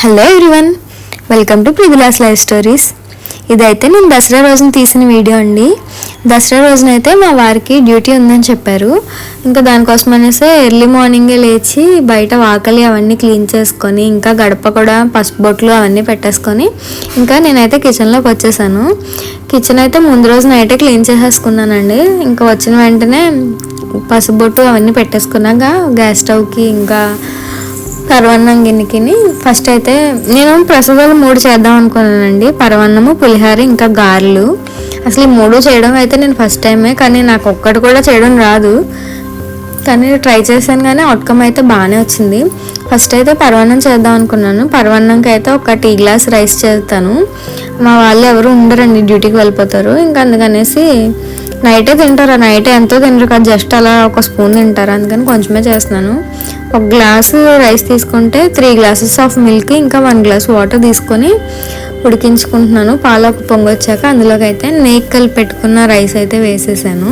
Hello everyone welcome to ప్రివిలాస్ life stories ఇదైతే నేను దసరా రోజున తీసిన వీడియో అండి. దసరా రోజున అయితే మా వారికి డ్యూటీ ఉందని చెప్పారు. ఇంకా దానికోసం అనేసి ఎర్లీ మార్నింగే లేచి బయట వాకలి అవన్నీ క్లీన్ చేసుకొని ఇంకా గడప కూడా పసుపు బొట్లు అవన్నీ పెట్టేసుకొని ఇంకా నేనైతే కిచెన్లోకి వచ్చేసాను. కిచెన్ అయితే ముందు రోజు నైటే క్లీన్ చేసేసుకున్నానండి. ఇంకా వచ్చిన వెంటనే పసుపు బొట్టు అవన్నీ పెట్టేసుకున్నాక గ్యాస్ స్టవ్కి ఇంకా పరవన్నం గిన్నెకిని ఫస్ట్ అయితే నేను ప్రసాదాలు మూడు చేద్దాం అనుకున్నానండి. పరవన్నము పులిహోర ఇంకా గారెలు. అసలు ఈ మూడు చేయడం అయితే నేను ఫస్ట్ టైమే కానీ నాకు ఒక్కటి కూడా చేయడం రాదు. కానీ ట్రై చేశాను కానీ అవుట్కమ్ అయితే బాగానే వచ్చింది. ఫస్ట్ అయితే పరవన్నం చేద్దాం అనుకున్నాను. పరవన్నంకి అయితే ఒక టీ గ్లాస్ రైస్ చేస్తాను. మా వాళ్ళు ఎవరు ఉండరండి డ్యూటీకి వెళ్ళిపోతారు. ఇంకా అందుకనేసి నైటే తింటారు? నైట్ ఎంతో తినరు కదా జస్ట్ అలా ఒక స్పూన్ తింటారు? అందుకని కొంచెమే చేస్తున్నాను. ఒక గ్లాసు రైస్ తీసుకుంటే త్రీ గ్లాసెస్ ఆఫ్ మిల్క్ ఇంకా వన్ గ్లాస్ వాటర్ తీసుకొని ఉడికించుకుంటున్నాను. పాలకు పొంగొచ్చాక అందులోకి అయితే నేకలు పెట్టుకున్న రైస్ అయితే వేసేసాను.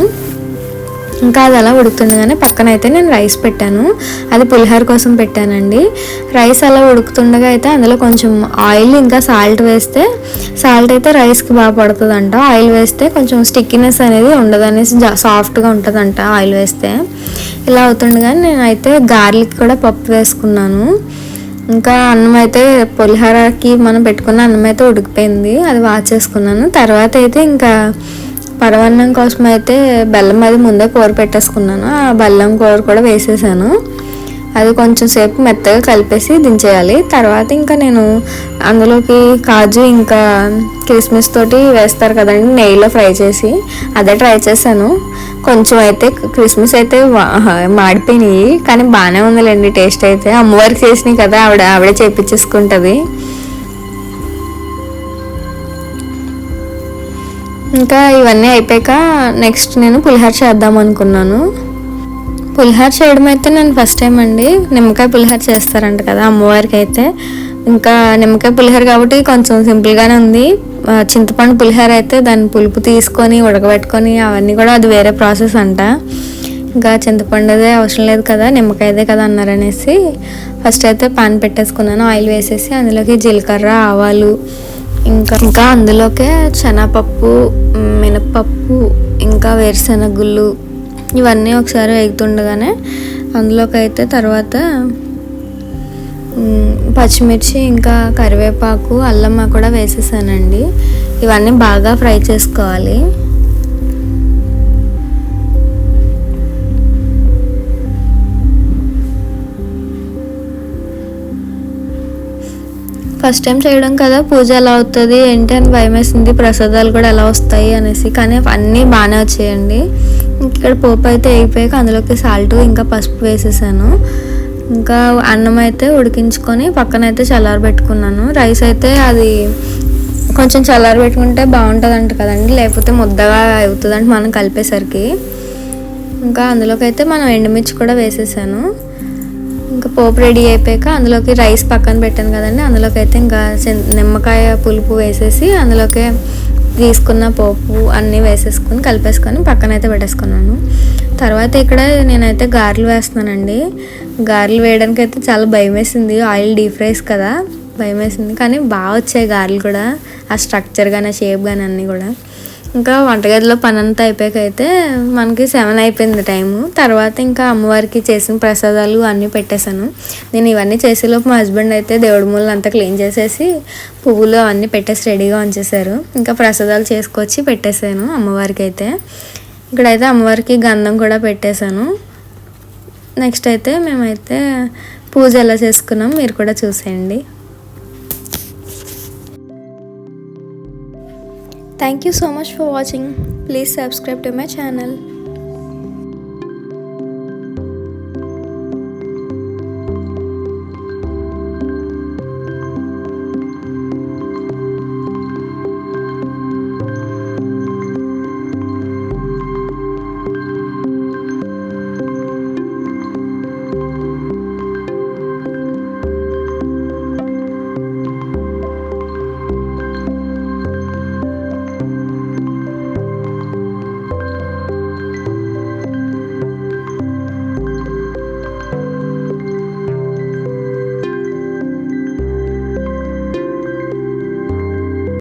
ఇంకా అది అలా ఉడుకుతుండగానే పక్కన అయితే నేను రైస్ పెట్టాను. అది పులిహోర కోసం పెట్టానండి. రైస్ అలా ఉడుకుతుండగా అయితే అందులో కొంచెం ఆయిల్ ఇంకా సాల్ట్ వేస్తే సాల్ట్ అయితే రైస్కి బాగా పడుతుందంట. ఆయిల్ వేస్తే కొంచెం స్టిక్కినెస్ అనేది ఉండదు అనేసి సాఫ్ట్గా ఉంటుందంట ఆయిల్ వేస్తే. ఇలా అవుతుండగానే నేనైతే గార్లిక్ కూడా పప్పు వేసుకున్నాను. ఇంకా అన్నం అయితే పులిహోరకి మనం పెట్టుకున్న అన్నం అయితే ఉడికిపోయింది. అది వాచేసుకున్నాను చేసుకున్నాను. తర్వాత అయితే ఇంకా పరమాన్నం కోసం అయితే బెల్లం అది ముందే కూర పెట్టేసుకున్నాను. ఆ బెల్లం కూర కూడా వేసేసాను. అది కొంచెం సేపు మెత్తగా కలిపేసి దించేయాలి. తర్వాత ఇంకా నేను అందులోకి కాజు ఇంకా కిస్మిస్ తోటి వేస్తారు కదండి నెయ్యిలో ఫ్రై చేసి అదే ట్రై చేశాను. కొంచెం అయితే క్రిస్మస్ అయితే మాడిపోయినాయి కానీ బాగానే ఉందిలేండి టేస్ట్ అయితే. అమ్మవారికి చేసినాయి కదా ఆవిడ ఆవిడే చేపించేసుకుంటుంది. ఇంకా ఇవన్నీ అయిపోయాక నెక్స్ట్ నేను పులిహోర చేద్దాం అనుకున్నాను. పులిహోర చేయడం అయితే నేను ఫస్ట్ టైం అండి. నిమ్మకాయ పులిహోర చేస్తారంట కదా అమ్మవారికి అయితే. ఇంకా నిమ్మకాయ పులిహోర కాబట్టి కొంచెం సింపుల్గానే ఉంది. చింతపండు పులిహోర అయితే దాని పులుపు తీసుకొని ఉడకబెట్టుకొని అవన్నీ కూడా అది వేరే ప్రాసెస్ అంట. ఇంకా చింతపండుదే అవసరం లేదు కదా నిమ్మకాయదే కదా అన్నారనేసి ఫస్ట్ అయితే పాన్ పెట్టేసుకున్నాను ఆయిల్ వేసేసి అందులోకి జీలకర్ర ఆవాలు ఇంకా ఇంకా అందులోకే శనగపప్పు మినపప్పు ఇంకా వేరుశెనగుళ్ళు ఇవన్నీ ఒకసారి వేగుతుండగానే అందులోకి అయితే తర్వాత పచ్చిమిర్చి ఇంకా కరివేపాకు అల్లం కూడా వేసేసానండి. ఇవన్నీ బాగా ఫ్రై చేసుకోవాలి. ఫస్ట్ టైం చేయడం కదా పూజ ఎలా అవుతుంది ఏంటి అని భయం వేసింది ప్రసాదాలు కూడా ఎలా వస్తాయి అనేసి. కానీ అన్నీ బాగానే వచ్చాయండి. ఇక్కడ పోపు అయితే వేగిపోయాక అందులోకి సాల్ట్ ఇంకా పసుపు వేసేసాను. ఇంకా అన్నం అయితే ఉడికించుకొని పక్కన అయితే చల్లారి పెట్టుకున్నాను. రైస్ అయితే అది కొంచెం చల్లారి పెట్టుకుంటే బాగుంటుంది అంట కదండి లేకపోతే ముద్దగా అవుతుందంట మనం కలిపేసరికి. ఇంకా అందులోకి అయితే మనం ఎండుమిర్చి కూడా వేసేసాను. ఇంకా పోపు రెడీ అయిపోయాక అందులోకి రైస్ పక్కన పెట్టాను కదండి. అందులోకి అయితే ఇంకా నిమ్మకాయ పులుపు వేసేసి అందులోకి తీసుకున్న పోపు అన్నీ వేసేసుకొని కలిపేసుకొని పక్కన అయితే పెట్టేసుకున్నాను. తర్వాత ఇక్కడ నేనైతే గారెలు వేస్తున్నానండి. గారెలు వేయడానికి అయితే చాలా భయం వేసింది. ఆయిల్ డీప్ ఫ్రైస్ కదా భయం వేసింది. కానీ బాగా వచ్చాయి గారెలు కూడా. ఆ స్ట్రక్చర్ కానీ ఆ షేప్ కానీ అన్నీ కూడా. ఇంకా వంటగదిలో పని అంతా అయిపోయాక అయితే మనకి సెవెన్ అయిపోయింది టైము. తర్వాత ఇంకా అమ్మవారికి చేసిన ప్రసాదాలు అన్నీ పెట్టేశాను. నేను ఇవన్నీ చేసేలోపు మా హస్బెండ్ అయితే దేవుడి మూలను అంతా క్లీన్ చేసేసి పువ్వులు అవన్నీ పెట్టేసి రెడీగా ఉంచేశారు. ఇంకా ప్రసాదాలు చేసుకొచ్చి పెట్టేశాను అమ్మవారికి అయితే ఇక్కడైతే అమ్మవారికి గంధం కూడా పెట్టేశాను. నెక్స్ట్ అయితే మేమైతే పూజ ఎలా చేసుకున్నాం మీరు కూడా చూసేయండి. Thank you so much for watching. Please subscribe to my channel.